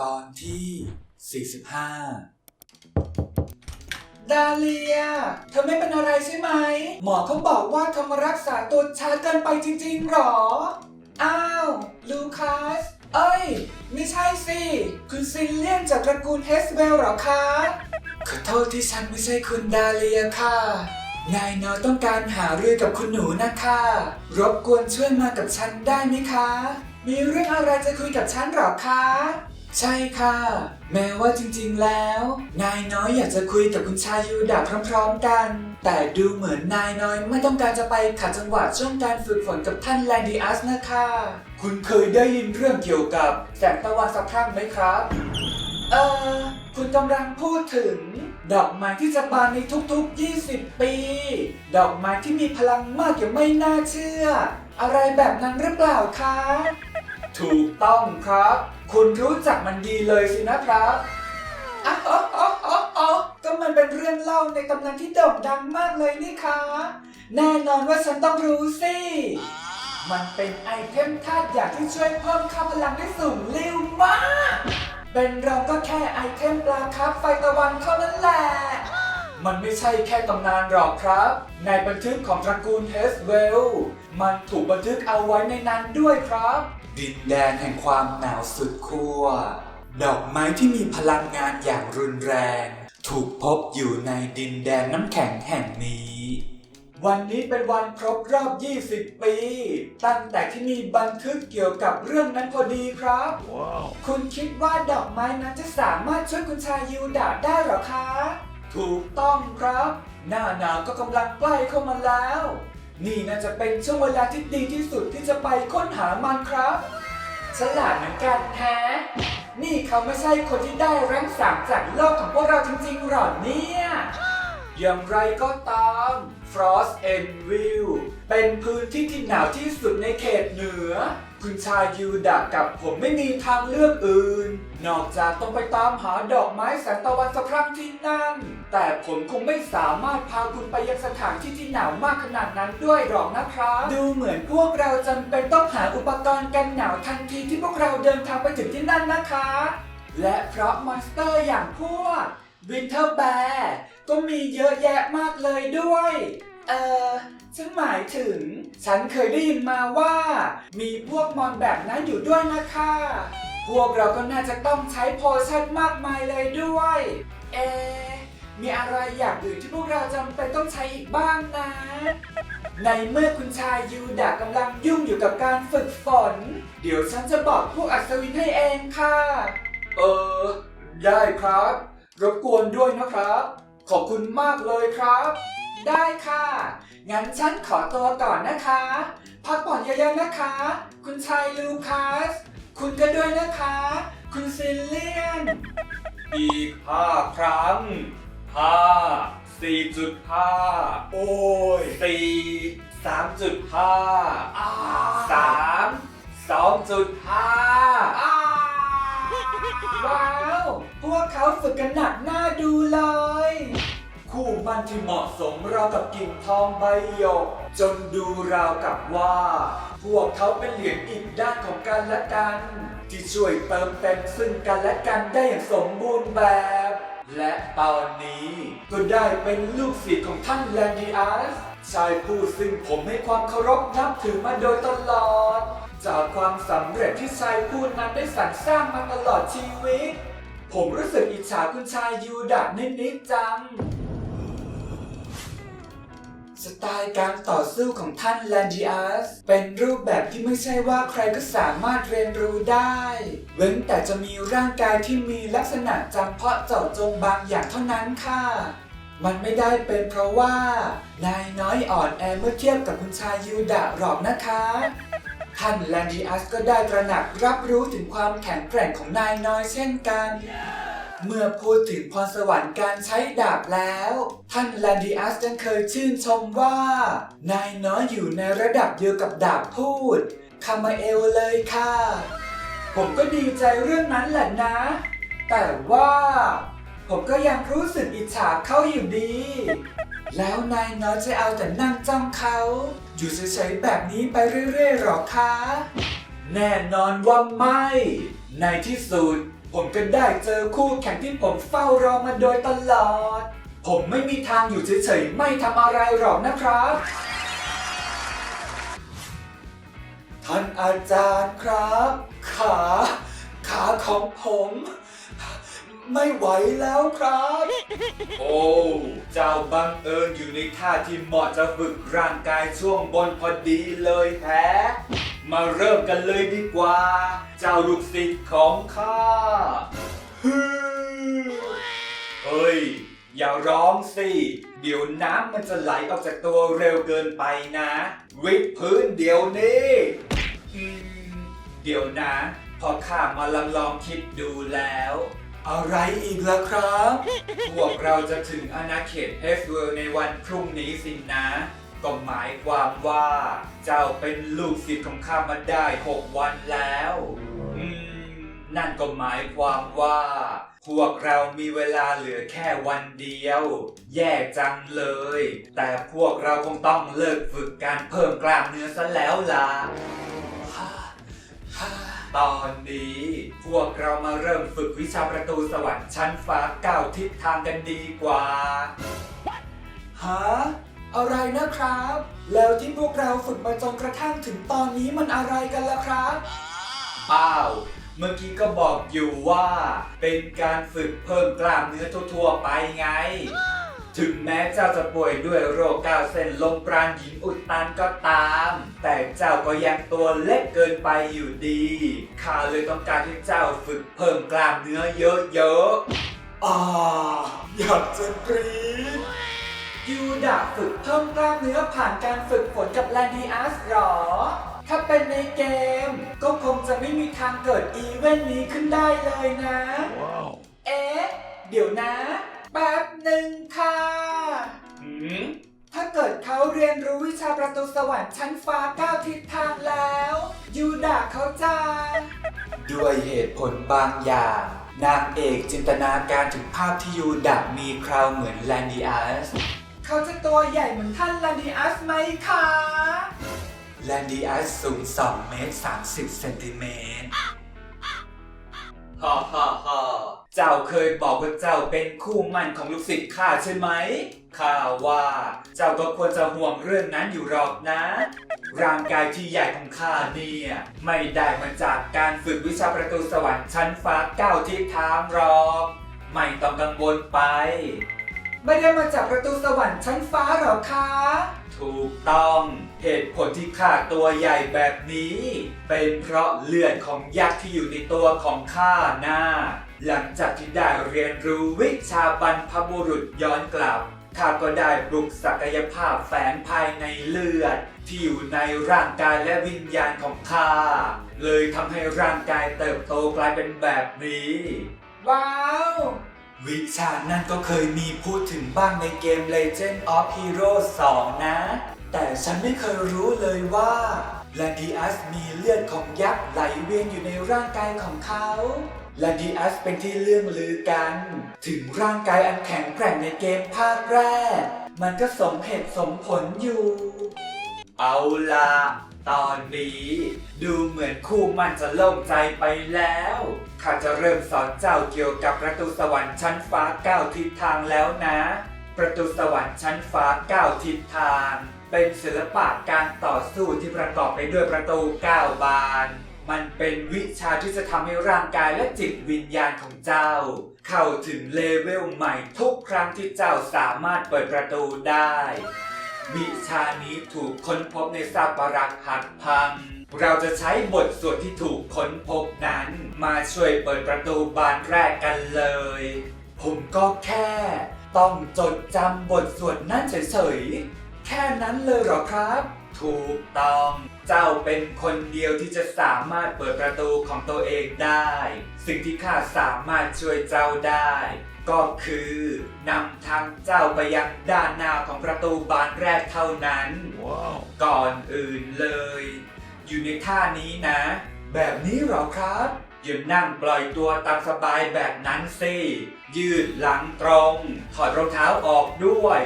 ตอนที่ 45 ดาเลีย เธอไม่เป็นอะไรใช่ไหม หมอเขาบอกว่าเธอมารักษาตัวช้าเกินไปจริงๆหรอ อ้าว ลูคัส เอ้ย ไม่ใช่สิ คุณซิลเลียนจากตระกูลเฮสเวลหรอคะ ขอโทษที่ฉันไม่ใช่คุณดาเลียค่ะ นายน้อยต้องการหาเรื่องกับคุณหนูนะคะ รบกวนช่วยมากับฉันได้ไหมคะ มีเรื่องอะไรจะคุยกับฉันหรอคะ ใช่ค่ะ แม้ว่าจริงๆแล้ว นายน้อยอยากจะคุยกับคุณชายยูดาพร้อมๆกัน แต่ดูเหมือนนายน้อยไม่ต้องการจะไปขัดจังหวะช่วงการฝึกฝนกับท่านแลนดิอัสนะคะ คุณเคยได้ยินเรื่องเกี่ยวกับแสงตะวันสักครั้งไหมครับ เออคุณกำลังพูดถึง ดอกไม้ที่จะบานในทุกๆ 20 ปี ดอกไม้ที่มีพลังมากอย่างไม่น่าเชื่อ อะไรแบบนั้นหรือเปล่าคะ ถูกต้องครับ คุณรู้จักมันดีเลยสินะครับอ้าวอ๋ออ๋ออ๋อก็มันเป็นเรื่องเล่าในตำนานที่โด่งดังมากเลยนี่คะ แน่นอนว่าฉันต้องรู้สิ มันเป็นไอเทมธาตุอยากที่ช่วยเพิ่มค่าพลังได้สูงเร็วมาก เป็นเราก็แค่ไอเทมปลาครับไฟตะวันเท่านั้นแหละ มันไม่ใช่แค่ตำนานหรอกครับ ในบันทึกของตระกูลเฮสเวล มันถูกบันทึกเอาไว้ในนั้นด้วยครับ ดินแดนแห่งความหนาวสุดขั้ว ดอกไม้ที่มีพลังงานอย่างรุนแรง ถูกพบอยู่ในดินแดนน้ำแข็งแห่งนี้ วันนี้เป็นวันครบรอบ 20 ปี ตั้งแต่ที่มีบันทึกเกี่ยวกับเรื่องนั้นพอดีครับคุณคิดว่าดอกไม้นั้นจะสามารถช่วยคุณชายยูดาได้หรอคะ ถูกต้องครับ หน้าหนาวก็กำลังใกล้เข้ามาแล้ว นี่น่าจะเป็นช่วงเวลาที่ดีที่สุดที่จะไปค้นหามันครับ ฉลาดเหมือนกันแฮะ นี่เขาไม่ใช่คนที่ได้แรงสามจากโลกของพวกเราจริงๆหรอเนี่ยอย่างไรก็ตาม Frost and Will เป็นพื้นที่ที่หนาวที่สุดในเขตเหนือ คุณชายยูดะกับผมไม่มีทางเลือกอื่น นอกจากต้องไปตามหาดอกไม้แสงตะวันสักครั้งที่นั่น แต่ผมคงไม่สามารถพาคุณไปยังสถานที่ที่หนาวมากขนาดนั้นด้วยหรอกนะครับ ดูเหมือนพวกเราจำเป็นต้องหาอุปกรณ์กันหนาวทันทีที่พวกเราเดินทางไปถึงที่นั่นนะคะ และเพราะมอนสเตอร์อย่างพวกวินเทอร์แบร์ก็มีเยอะแยะมากเลยด้วย เออฉันหมายถึง ฉันเคยได้ยินมาว่า มีพวกมอนแบบนั้นอยู่ด้วยนะคะ พวกเราก็น่าจะต้องใช้โพชั่นมากมายเลยด้วย เอ มีอะไรอย่างอื่นที่พวกเราจำเป็นต้องใช้อีกบ้างนะ ในเมื่อคุณชายยูดะกำลังยุ่งอยู่กับการฝึกฝน เดี๋ยวฉันจะบอกพวกอัศวินให้เองค่ะ เออ ได้ครับ รบกวนด้วยนะครับ ขอบคุณมากเลยครับ ได้ค่ะ งั้นฉันขอตัวก่อนนะคะ พักผ่อนเยอะๆนะคะ คุณชายลูคัส คุณก็ด้วยนะคะ คุณซิลเลียน อีกห้าครั้งห้าสี่จุดห้าโอ้ยสี่สามจุดห้าสามสองจุดห้าว้าว พวกเขาฝึกกันหนักหน้าดูเลยคู่ มันที่เหมาะสมราวกับกิ่งทองใบหยก จนดูราวกับว่า พวกเขาเป็นเหรียญอีกด้านของกันและกัน ที่ช่วยเติมเต็มซึ่งกันและกันได้อย่างสมบูรณ์แบบ และตอนนี้ก็ได้เป็นลูกศิษย์ของท่านแลนดิอัสชายผู้ซึ่งผมให้ความเคารพนับถือมาโดยตลอด จากความสำเร็จที่ชายผู้นั้นได้สรรสร้างมาตลอดชีวิต ผมรู้สึกอิจฉาคุณชายยูดะนิดๆจัง สไตล์การต่อสู้ของท่านแลนดิอัสเป็นรูปแบบที่ไม่ใช่ว่าใครก็สามารถเรียนรู้ได้ เว้นแต่จะมีร่างกายที่มีลักษณะจำเพาะเจาะจงบางอย่างเท่านั้นค่ะ มันไม่ได้เป็นเพราะว่านายน้อยอ่อนแอเมื่อเทียบกับคุณชายยูดะหรอกนะคะ ท่านแลนดิอัสก็ได้ตระหนักรับรู้ถึงความแข็งแกร่งของนายน้อยเช่นกัน เมื่อพูดถึงพรสวรรค์การใช้ดาบแล้ว ท่านแลนดิอัสยังเคยชื่นชมว่า นายน้อยอยู่ในระดับเดียวกับดาบพูดคามาเอลเลยค่ะ ผมก็ดีใจเรื่องนั้นแหละนะ แต่ว่า ผมก็ยังรู้สึกอิจฉาเขาอยู่ดี แล้วนายน้อยจะเอาแต่นั่งจ้องเขา อยู่เฉยๆแบบนี้ไปเรื่อยๆหรอคะ แน่นอนว่าไม่ ในที่สุด ผมก็ได้เจอคู่แข่งที่ผมเฝ้ารอมาโดยตลอด ผมไม่มีทางอยู่เฉยๆ ไม่ทำอะไรหรอกนะครับ ท่านอาจารย์ครับ ขา ขาของผม ไม่ไหวแล้วครับ โอ้ เจ้าบังเอิญอยู่ในท่าที่เหมาะจะฝึกร่างกายช่วงบนพอดีเลยแฮะ มาเริ่มกันเลยดีกว่า เจ้าลูกศิษย์ของข้าเฮ้ย อย่าร้องสิ เดี๋ยวน้ำมันจะไหลออกจากตัวเร็วเกินไปนะ วิดพื้นเดี๋ยวนี้เดี๋ยวนะ พอข้ามาลองลองคิดดูแล้ว อะไรอีกล่ะครับ พวกเราจะถึงอาณาเขตเฮสเวิร์ในวันพรุ่งนี้สินะ ก็หมายความว่าเจ้าเป็นลูกศิษย์ของข้ามาได้ 6 วันแล้วอืมนั่นก็หมายความว่า พวกเรามีเวลาเหลือแค่วันเดียว แย่จังเลย แต่พวกเราคงต้องเลิกฝึกการเพิ่มกล้ามเนื้อซะแล้วล่ะ ตอนนี้พวกเรามาเริ่มฝึกวิชาประตูสวรรค์ชั้นฟ้าเก้าทิศทางกันดีกว่า ฮะ อะไรนะครับ แล้วที่พวกเราฝึกมาจนกระทั่งถึงตอนนี้มันอะไรกันล่ะครับเปล่าเมื่อกี้ก็บอกอยู่ว่า เป็นการฝึกเพิ่มกล้ามเนื้อทั่วๆไปไง ถึงแม้เจ้าจะป่วยด้วยโรคก้าวเส้นลมปราณหญิงอุดตันก็ตาม แต่เจ้าก็ยังตัวเล็กเกินไปอยู่ดีข้าเลยต้องการให้เจ้าฝึกเพิ่มกล้ามเนื้อเยอะๆอ่าอยากจะกรี๊ด ยูดาฝึกเพิ่มกล้ามเนื้อผ่านการฝึกฝนกับแลนดีอาร์สหรอ ถ้าเป็นในเกม ก็คงจะไม่มีทางเกิดอีเวนต์นี้ขึ้นได้เลยนะ เอ๊ะ เดี๋ยวนะ แป๊บหนึ่งค่ะหืมถ้าเกิดเขาเรียนรู้วิชาประตูสวรรค์ชั้นฟ้าเก้าทิศทางแล้ว ยูดาเขาจะด้วยเหตุผลบางอย่างนางเอกจินตนาการถึงภาพที่ยูดามีคราวเหมือนแลนดิอัส เขาจะตัวใหญ่เหมือนท่านแลนดิอัสไหมคะแลนดิอัสสูง2เมตร30เซนติเมตรฮ่าฮ่าฮ่าเจ้าเคยบอกว่าเจ้าเป็นคู่มั่นของลูกศิษย์ข้าใช่ไหม ข้าว่า เจ้าก็ควรจะห่วงเรื่องนั้นอยู่หรอกนะ ร่างกายที่ใหญ่ของข้าเนี่ย ไม่ได้มาจากการฝึกวิชาประตูสวรรค์ชั้นฟ้าเก้าทิศทางหรอก ไม่ต้องกังวลไป ไม่ได้มาจากประตูสวรรค์ชั้นฟ้าหรอคะ ถูกต้องเหตุผลที่ข้าตัวใหญ่แบบนี้ เป็นเพราะเลือดของยักษ์ที่อยู่ในตัวของข้านะหลังจากที่ได้เรียนรู้วิชาบรรพบุรุษย้อนกลับข้าก็ได้ปลุกศักยภาพแฝงภายในเลือด ที่อยู่ในร่างกายและวิญญาณของข้าเลยทำให้ร่างกายเติบโตกลายเป็นแบบนี้ ว้าว วิชานั่นก็เคยมีพูดถึงบ้างในเกม Legend of Heroes 2 นะ แต่ฉันไม่เคยรู้เลยว่าลาดิอัสมีเลือดของยักษ์ไหลเวียนอยู่ในร่างกายของเขาลาดิอัสเป็นที่เรื่องลือกัน ถึงร่างกายอันแข็งแกร่งในเกมภาคแรก มันก็สมเหตุสมผลอยู่ เอาละ ตอนนี้ดูเหมือนคู่มันจะล่งใจไปแล้วข้าจะเริ่มสอนเจ้าเกี่ยวกับประตูสวรรค์ชั้นฟ้าเก้าทิศทางแล้วนะ ประตูสวรรค์ชั้นฟ้าเก้าทิศทาง เป็นศิลปะการต่อสู้ที่ประกอบไปด้วยประตูเก้าบาน มันเป็นวิชาที่จะทำให้ร่างกายและจิตวิญญาณของเจ้า เข้าถึงเลเวลใหม่ทุกครั้งที่เจ้าสามารถเปิดประตูได้ วิชานี้ถูกค้นพบในซากปรักหักพัง เราจะใช้บทสวดที่ถูกค้นพบนั้น มาช่วยเปิดประตูบานแรกกันเลย ผมก็แค่ ต้องจดจำบทสวดนั้นเฉยๆ แค่นั้นเลยเหรอครับ ถูกต้อง เจ้าเป็นคนเดียวที่จะสามารถเปิดประตูของตัวเองได้ สิ่งที่ข้าสามารถช่วยเจ้าได้ ก็คือนำทางเจ้าไปยังด้านหน้าของประตูบานแรกเท่านั้นก่อนอื่นเลย อยู่ในท่านี้นะ แบบนี้เหรอครับอย่านั่งปล่อยตัวตามสบายแบบนั้นสิยืดหลังตรง ถอดรองเท้าออกด้วย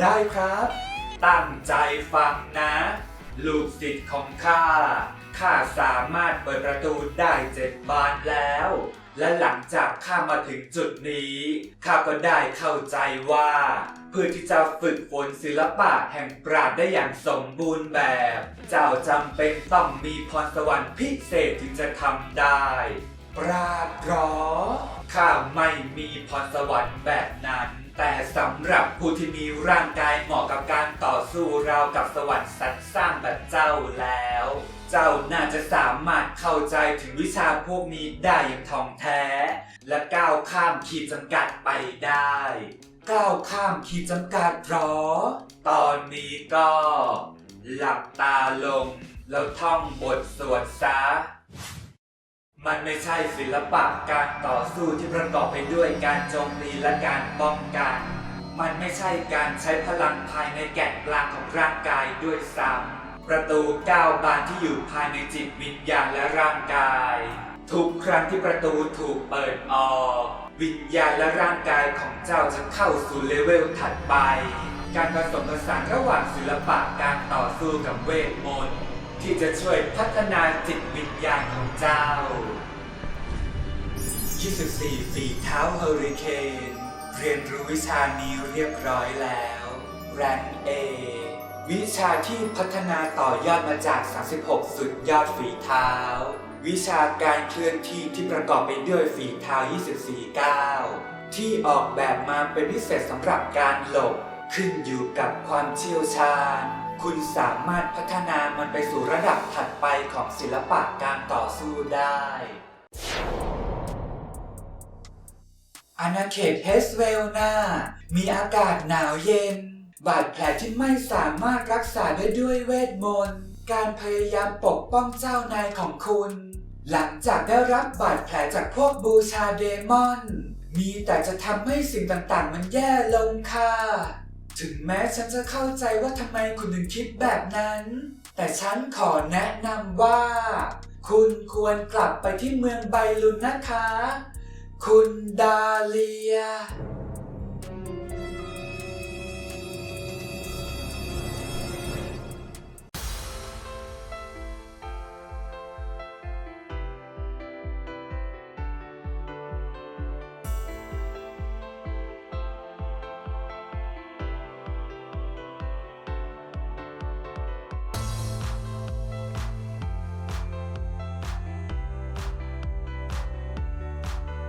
ได้ครับ ตั้งใจฟังนะ ลูกศิษย์ของข้า ข้าสามารถเปิดประตูได้เจ็ดบานแล้ว และหลังจากข้ามาถึงจุดนี้ข้าก็ได้เข้าใจว่าเพื่อที่จะฝึกฝนศิลปะแห่งปราดได้อย่างสมบูรณ์แบบ เจ้าจำเป็นต้องมีพรสวรรค์พิเศษถึงจะทำได้ ปราดหรอข้าไม่มีพรสวรรค์แบบนั้น แต่สำหรับผู้ที่มีร่างกายเหมาะกับการต่อสู้ราวกับสวรรค์สรรสร้างแบบเจ้าแล้ว เจ้าน่าจะสามารถเข้าใจถึงวิชาพวกนี้ได้อย่างท่องแท้ และก้าวข้ามขีดจำกัดไปได้ ก้าวข้ามขีดจำกัดหรอ ตอนนี้ก็ หลับตาลง แล้วท่องบทสวดซะ มันไม่ใช่ศิลปะการต่อสู้ที่ประกอบไปด้วยการโจมตีและการป้องกัน มันไม่ใช่การใช้พลังภายในแกนกลางของร่างกายด้วยซ้ำประตูก้าวบานที่อยู่ภายในจิตวิญญาณและร่างกาย ทุกครั้งที่ประตูถูกเปิดออก วิญญาณและร่างกายของเจ้าจะเข้าสู่เลเวลถัดไป การผสมผสานระหว่างศิลปะการต่อสู้กับเวทมนต์ ที่จะช่วยพัฒนาจิตวิญญาณของเจ้า 24 ฝีเท้าเฮอริเคนเรียนรู้วิชานี้เรียบร้อยแล้วแรงเอวิชาที่พัฒนาต่อยอดมาจาก 36 สุดยอดฝีเท้า วิชาการเคลื่อนที่ที่ประกอบไปด้วยฝีเท้า 24 ก้าว ที่ออกแบบมาเป็นพิเศษสำหรับการหลบ ขึ้นอยู่กับความเชี่ยวชาญ คุณสามารถพัฒนามันไปสู่ระดับถัดไปของศิลปะการต่อสู้ได้ อาณาเขตเฮสเวลนา มีอากาศหนาวเย็น บาดแผลที่ไม่สามารถรักษาได้ด้วยเวทมนต์ การพยายามปกป้องเจ้านายของคุณ หลังจากได้รับบาดแผลจากพวกบูชาเดมอน มีแต่จะทำให้สิ่งต่างๆ มันแย่ลงค่ะ ถึงแม้ฉันจะเข้าใจว่าทำไมคุณถึงคิดแบบนั้น แต่ฉันขอแนะนำว่า คุณควรกลับไปที่เมืองไบลุนนะคะ คุณดาเลีย